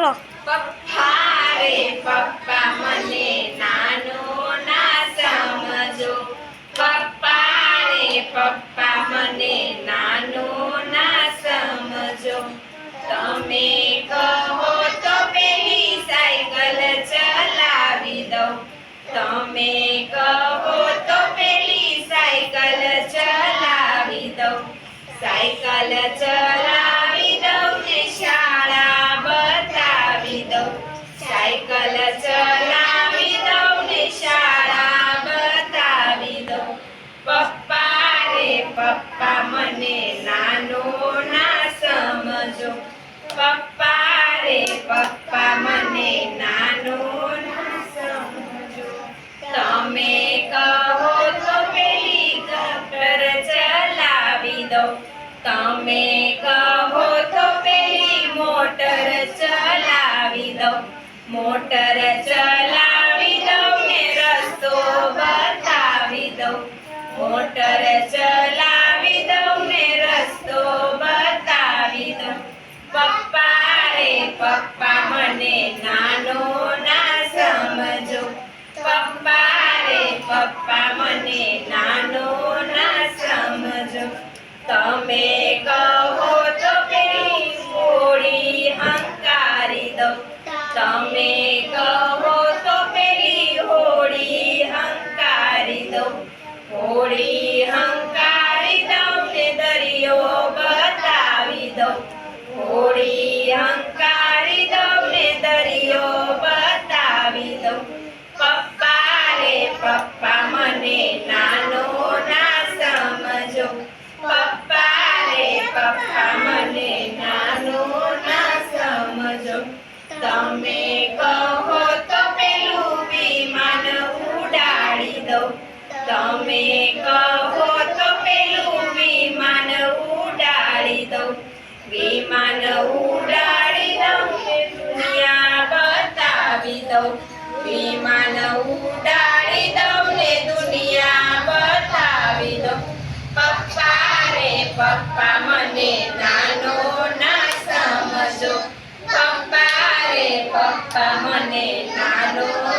હાલો. પપ્પા રે પપ્પા મને નાનો ના સમજો. પપ્પા રે પપ્પા મને નાનો ના સમજો. તમે કહો તો પેલી સાયકલ ચલાવી દઉં. તમે કહો તો પેલી સાયકલ ચલાવી દઉં. સાયકલ ચલાવી સાયકલ ચલાવી દઉં ને શાળા બતાવી દઉં. પપ્પા રે પપ્પા, મને નાનો ના સમજો. પપ્પા રે પપ્પા, મને નાનો સમજો. તમે કહો તો પેલી ટ્રેક્ટર ચલાવી દો તમે કહો મોટર ચલાવી દઉં ને રસ્તો બતાવી દઉં. મોટર ચલાવી દઉં ને રસ્તો બતાવી દઉં. પપ્પા રે પપ્પા મને નાનો ના સમજો. પપ્પા રે પપ્પા હોળી બતાવી દઉં. હોળી પપ્પા મને નાનો ના સમજો. પપ્પા રે પપ્પા મને નાનો ના સમજો. તમે તમે કહો તો પેલું વિમાન ઉડાડી દઉં. વિમાન ઉડાડી દઉં દુનિયા બતાવી દઉં. વિમાન ઉડાડી દઉં ને દુનિયા બતાવી દઉં. પપ્પા રે, પપ્પા મને નાનો ના સમજો. પપ્પા રે, પપ્પા મને નાનો